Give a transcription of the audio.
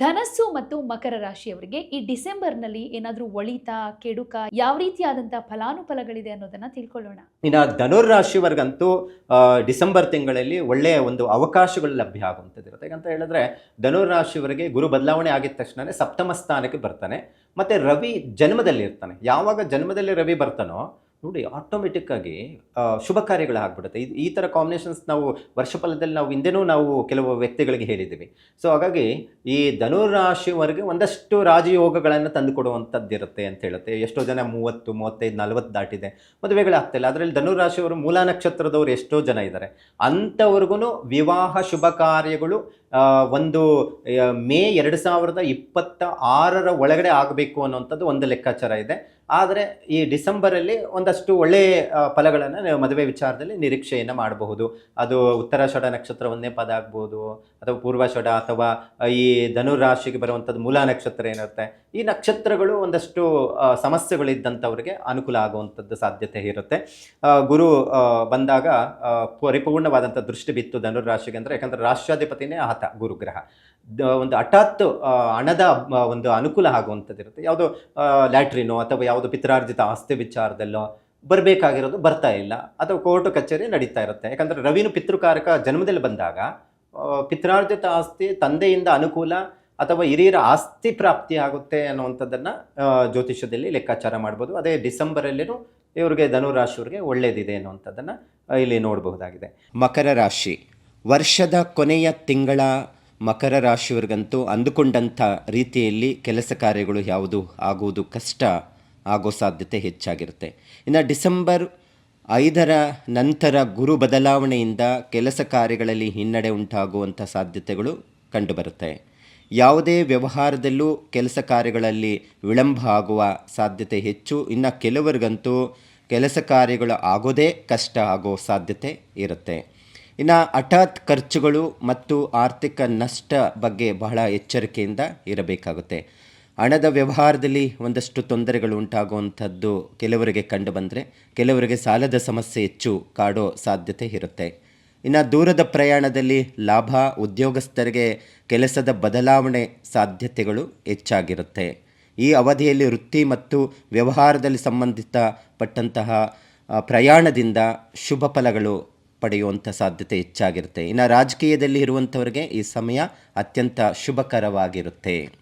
ಧನಸ್ಸು ಮತ್ತು ಮಕರ ರಾಶಿಯವರಿಗೆ ಈ ಡಿಸೆಂಬರ್ನಲ್ಲಿ ಏನಾದರೂ ಒಳಿತ ಕೆಡುಕ ಯಾವ ರೀತಿಯಾದಂತಹ ಫಲಾನುಫಲಗಳಿದೆ ಅನ್ನೋದನ್ನ ತಿಳ್ಕೊಳ್ಳೋಣ. ಇನ್ನು ಧನುರ್ರಾಶಿವರ್ಗಂತೂ ಆ, ಡಿಸೆಂಬರ್ ತಿಂಗಳಲ್ಲಿ ಒಳ್ಳೆಯ ಒಂದು ಅವಕಾಶಗಳು ಲಭ್ಯ ಆಗುವಂಥದ್ದು ಇರುತ್ತೆ. ಯಾಕಂತ ಹೇಳಿದ್ರೆ ಅವರಿಗೆ ಗುರು ಬದಲಾವಣೆ ಆಗಿದ ತಕ್ಷಣ ಸಪ್ತಮ ಸ್ಥಾನಕ್ಕೆ ಬರ್ತಾನೆ ಮತ್ತೆ ರವಿ ಜನ್ಮದಲ್ಲಿ ಇರ್ತಾನೆ ಯಾವಾಗ ಜನ್ಮದಲ್ಲಿ ರವಿ ಬರ್ತಾನೋ ನೋಡಿ ಆಟೋಮೆಟಿಕ್ಕಾಗಿ ಶುಭ ಕಾರ್ಯಗಳು ಆಗ್ಬಿಡುತ್ತೆ. ಈ ಥರ ಕಾಂಬಿನೇಷನ್ಸ್ ನಾವು ವರ್ಷಫಲದಲ್ಲಿ ನಾವು ಹಿಂದೆನೂ ನಾವು ಕೆಲವು ವ್ಯಕ್ತಿಗಳಿಗೆ ಹೇಳಿದ್ದೀವಿ. ಸೊ ಹಾಗಾಗಿ ಈ ಧನುರಾಶಿವರೆಗೆ ಒಂದಷ್ಟು ರಾಜಯೋಗಗಳನ್ನು ತಂದು ಕೊಡುವಂಥದ್ದು ಇರುತ್ತೆ ಅಂತ ಹೇಳುತ್ತೆ. ಎಷ್ಟೋ ಜನ ಮೂವತ್ತು, ಮೂವತ್ತೈದು, ನಲ್ವತ್ತು ದಾಟಿದೆ. ಮದುವೆಗಳಾಗ್ತಿಲ್ಲ ಅದರಲ್ಲಿ ಧನುರಾಶಿಯವರು ಮೂಲ ನಕ್ಷತ್ರದವರು ಎಷ್ಟೋ ಜನ ಇದ್ದಾರೆ. ಅಂಥವ್ರಿಗೂ ವಿವಾಹ ಶುಭ ಕಾರ್ಯಗಳು ಒಂದು ಮೇ ಎರಡು ಸಾವಿರದ ಇಪ್ಪತ್ತ ಆರರ ಒಳಗಡೆ ಆಗಬೇಕು ಅನ್ನುವಂಥದ್ದು ಒಂದು ಲೆಕ್ಕಾಚಾರ ಇದೆ. ಆದರೆ ಈ ಡಿಸೆಂಬರಲ್ಲಿ ಒಂದಷ್ಟು ಒಳ್ಳೆಯ ಫಲಗಳನ್ನು ಮದುವೆ ವಿಚಾರದಲ್ಲಿ ನಿರೀಕ್ಷೆಯನ್ನು ಮಾಡಬಹುದು. ಅದು ಉತ್ತರ ಷಡ ನಕ್ಷತ್ರ ಒಂದೇ ಪದ ಆಗ್ಬೋದು, ಅಥವಾ ಪೂರ್ವ ಷಡ ಅಥವಾ ಈ ಧನುರಾಶಿಗೆ ಬರುವಂಥದ್ದು ಮೂಲ ನಕ್ಷತ್ರ ಏನಿರುತ್ತೆ. ಈ ನಕ್ಷತ್ರಗಳು ಒಂದಷ್ಟು ಸಮಸ್ಯೆಗಳಿದ್ದಂಥವ್ರಿಗೆ ಅನುಕೂಲ ಆಗುವಂಥದ್ದು ಸಾಧ್ಯತೆ ಇರುತ್ತೆ. ಗುರು ಬಂದಾಗ ಪರಿಪೂರ್ಣವಾದಂಥ ದೃಷ್ಟಿ ಬಿತ್ತು ಧನುರಾಶಿಗೆ ಅಂದರೆ, ಯಾಕಂದರೆ ರಾಷ್ಟ್ರಾಧಿಪತಿನೇ ಆತ ಗುರುಗ್ರಹ. ಒಂದು ಹಠಾತ್ ಹಣದ ಒಂದು ಅನುಕೂಲ ಆಗುವಂಥದ್ದಿರುತ್ತೆ. ಯಾವುದೋ ಲ್ಯಾಟ್ರಿನೋ ಅಥವಾ ಯಾವುದೋ ಪಿತ್ರಾರ್ಜಿತ ಆಸ್ತಿ ವಿಚಾರದಲ್ಲೋ ಬರಬೇಕಾಗಿರೋದು ಬರ್ತಾ ಇಲ್ಲ. ಅಥವಾ ಕೋರ್ಟು ಕಚೇರಿ ನಡೀತಾ ಇರುತ್ತೆ. ಯಾಕಂದರೆ ರವಿನು ಪಿತೃಕಾರಕ ಜನ್ಮದಲ್ಲಿ ಬಂದಾಗ ಪಿತ್ರಾರ್ಜಿತ ಆಸ್ತಿ ತಂದೆಯಿಂದ ಅನುಕೂಲ ಅಥವಾ ಹಿರಿಯರ ಆಸ್ತಿ ಪ್ರಾಪ್ತಿ ಆಗುತ್ತೆ ಅನ್ನುವಂಥದ್ದನ್ನು ಜ್ಯೋತಿಷ್ಯದಲ್ಲಿ ಲೆಕ್ಕಾಚಾರ ಮಾಡ್ಬೋದು. ಅದೇ ಡಿಸೆಂಬರಲ್ಲಿನೂ ಇವರಿಗೆ ಧನುರಾಶಿಯವ್ರಿಗೆ ಒಳ್ಳೆಯದಿದೆ ಅನ್ನುವಂಥದ್ದನ್ನು ಇಲ್ಲಿ ನೋಡಬಹುದಾಗಿದೆ. ಮಕರ ರಾಶಿ. ವರ್ಷದ ಕೊನೆಯ ತಿಂಗಳ ಮಕರ ರಾಶಿಯವರಿಗಂತೂ ಅಂದುಕೊಂಡಂಥ ರೀತಿಯಲ್ಲಿ ಕೆಲಸ ಕಾರ್ಯಗಳು ಯಾವುದು ಆಗುವುದು ಕಷ್ಟ, ಆಗೋ ಸಾಧ್ಯತೆ ಹೆಚ್ಚಾಗಿರುತ್ತೆ. ಇನ್ನು ಡಿಸೆಂಬರ್ ಐದರ ನಂತರ ಗುರು ಬದಲಾವಣೆಯಿಂದ ಕೆಲಸ ಕಾರ್ಯಗಳಲ್ಲಿ ಹಿನ್ನಡೆ ಉಂಟಾಗುವಂಥ ಸಾಧ್ಯತೆಗಳು ಕಂಡುಬರುತ್ತೆ. ಯಾವುದೇ ವ್ಯವಹಾರದಲ್ಲೂ ಕೆಲಸ ಕಾರ್ಯಗಳಲ್ಲಿ ವಿಳಂಬ ಆಗುವ ಸಾಧ್ಯತೆ ಹೆಚ್ಚು. ಇನ್ನು ಕೆಲವರಿಗಂತೂ ಕೆಲಸ ಕಾರ್ಯಗಳು ಆಗೋದೇ ಕಷ್ಟ, ಆಗೋ ಸಾಧ್ಯತೆ ಇರುತ್ತೆ. ಇನ್ನು ಹಠಾತ್ ಖರ್ಚುಗಳು ಮತ್ತು ಆರ್ಥಿಕ ನಷ್ಟ ಬಗ್ಗೆ ಬಹಳ ಎಚ್ಚರಿಕೆಯಿಂದ ಇರಬೇಕಾಗುತ್ತೆ. ಹಣದ ವ್ಯವಹಾರದಲ್ಲಿ ಒಂದಷ್ಟು ತೊಂದರೆಗಳು ಉಂಟಾಗುವಂಥದ್ದು ಕೆಲವರಿಗೆ ಕಂಡು ಬಂದರೆ ಕೆಲವರಿಗೆ ಸಾಲದ ಸಮಸ್ಯೆ ಹೆಚ್ಚು ಕಾಡೋ ಸಾಧ್ಯತೆ ಇರುತ್ತೆ. ಇನ್ನು ದೂರದ ಪ್ರಯಾಣದಲ್ಲಿ ಲಾಭ, ಉದ್ಯೋಗಸ್ಥರಿಗೆ ಕೆಲಸದ ಬದಲಾವಣೆ ಸಾಧ್ಯತೆಗಳು ಹೆಚ್ಚಾಗಿರುತ್ತೆ. ಈ ಅವಧಿಯಲ್ಲಿ ವೃತ್ತಿ ಮತ್ತು ವ್ಯವಹಾರದಲ್ಲಿ ಸಂಬಂಧಿತ ಪಟ್ಟಂತಹ ಪ್ರಯಾಣದಿಂದ ಶುಭ ಫಲಗಳು ಪಡೆಯುವಂಥ ಸಾಧ್ಯತೆ ಹೆಚ್ಚಾಗಿರುತ್ತೆ. ಇನ್ನು ರಾಜಕೀಯದಲ್ಲಿ ಇರುವಂಥವ್ರಿಗೆ ಈ ಸಮಯ ಅತ್ಯಂತ ಶುಭಕರವಾಗಿರುತ್ತೆ.